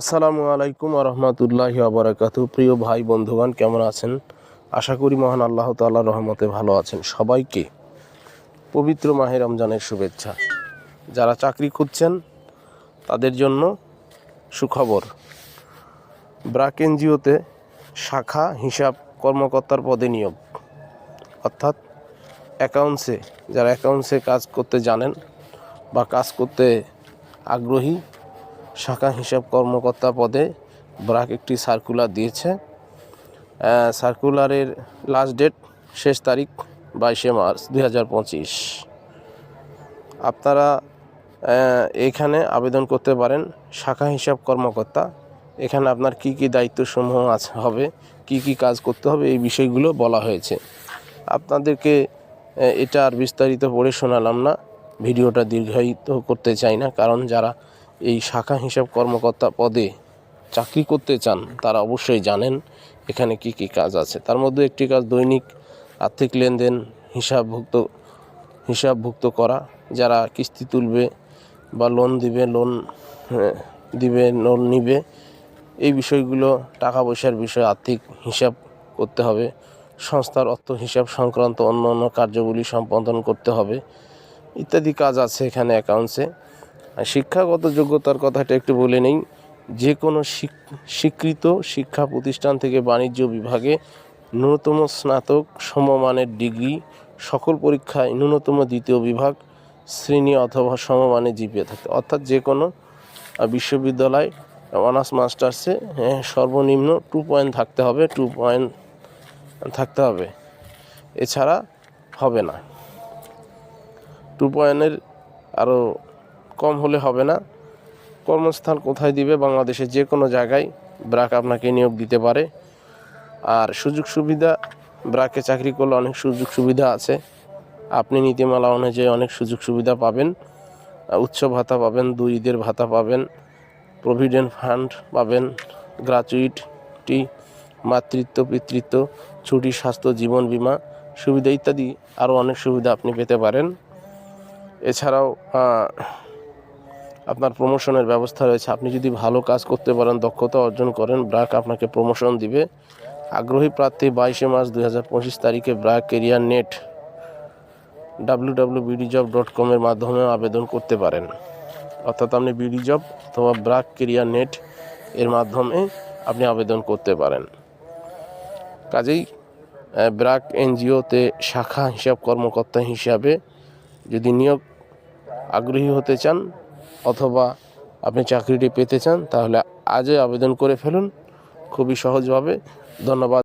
আসসালামু আলাইকুম রহমতুল্লাহি আবরাকাতু প্রিয় ভাই, বন্ধুগণ, কেমন আছেন? আশা করি মহান আল্লাহ তাল্লাহ রহমতে ভালো আছেন। সবাইকে পবিত্র মাহে রমজানের শুভেচ্ছা। যারা চাকরি খুঁজছেন, তাদের জন্য সুখবর। ব্রাক এনজিওতে শাখা হিসাব কর্মকর্তার পদে নিয়োগ। অর্থাৎ অ্যাকাউন্টসে, যারা অ্যাকাউন্টসে কাজ করতে জানেন বা কাজ করতে আগ্রহী শাখা হিসাব কর্মকর্তা পদে ব্রাক একটি সার্কুলার দিয়েছে। সার্কুলারের লাস্ট ডেট শেষ তারিখ বাইশে মার্চ দু হাজার পঁচিশ। আপনারা এখানে আবেদন করতে পারেন শাখা হিসাব কর্মকর্তা। এখানে আপনার কি কি দায়িত্বসমূহ আছে, হবে, কি কি কাজ করতে হবে, এই বিষয়গুলো বলা হয়েছে। আপনাদেরকে এটা আর বিস্তারিত পড়ে শোনালাম না। ভিডিওটা দীর্ঘায়িত করতে চাই না, কারণ যারা এই শাখা হিসাব কর্মকর্তা পদে চাকরি করতে চান, তারা অবশ্যই জানেন এখানে কি কি কাজ আছে। তার মধ্যে একটি কাজ দৈনিক আর্থিক লেনদেন হিসাবভুক্ত হিসাবভুক্ত করা, যারা কিস্তি তুলবে বা লোন দিবে লোন দিবে লোন নিবে, এই বিষয়গুলো টাকা পয়সার বিষয়ে আর্থিক হিসাব করতে হবে। সংস্থার অর্থ হিসাব সংক্রান্ত অন্য অন্য কার্যগুলি সম্পাদন করতে হবে। ইত্যাদি কাজ আছে এখানে অ্যাকাউন্টসে শিক্ষাগত যোগ্যতার কথাটা একটু বলে নেই। যে কোনো স্বীকৃত শিক্ষা প্রতিষ্ঠান থেকে বাণিজ্য বিভাগে ন্যূনতম স্নাতক সমমানের ডিগ্রি, সকল পরীক্ষায় ন্যূনতম দ্বিতীয় বিভাগ, শ্রেণি অথবা সমমানের জিপিএ থাকে। অর্থাৎ যে কোনো বিশ্ববিদ্যালয়, অনার্স, মাস্টার্সে সর্বনিম্ন টু পয়েন্ট থাকতে হবে টু পয়েন্ট থাকতে হবে। এছাড়া হবে না। টু পয়েন্টের আরও কম হলে হবে না। কর্মস্থান কোথায় দিবে? বাংলাদেশের যে কোনো জায়গায় ব্রাক আপনাকে নিয়োগ দিতে পারে। আর সুযোগ সুবিধা, ব্রাকে চাকরি করলে অনেক সুযোগ সুবিধা আছে। আপনি নীতিমালা অনুযায়ী অনেক সুযোগ সুবিধা পাবেন। উচ্চ ভাতা পাবেন, দুই ঈদের ভাতা পাবেন প্রভিডেন্ট ফান্ড পাবেন গ্রাচুইটি মাতৃত্ব, পিতৃত্ব, ছুটি, স্বাস্থ্য, জীবন বিমা সুবিধা ইত্যাদি আরও অনেক সুবিধা আপনি পেতে পারেন। এছাড়াও আপনার প্রমোশনের ব্যবস্থা রয়েছে। আপনি যদি ভালো কাজ করতে পারেন, দক্ষতা অর্জন করেন ব্রাক আপনাকে প্রমোশন দিবে। আগ্রহী প্রার্থী বাইশে মার্চ দুই হাজার পঁচিশ তারিখে BRAC career net W W BD job dot কমের মাধ্যমে আবেদন করতে পারেন। অর্থাৎ আপনি বিডি জব অথবা ব্রাক কেরিয়ার নেট এর মাধ্যমে আপনি আবেদন করতে পারেন। কাজেই ব্রাক এনজিওতে শাখা হিসাব কর্মকর্তা হিসাবে যদি নিয়োগ আগ্রহী হতে চান অথবা আপনি চাকরিটি পেতে চান তাহলে আজই আবেদন করে ফেলুন। খুবই সহজভাবে। ধন্যবাদ।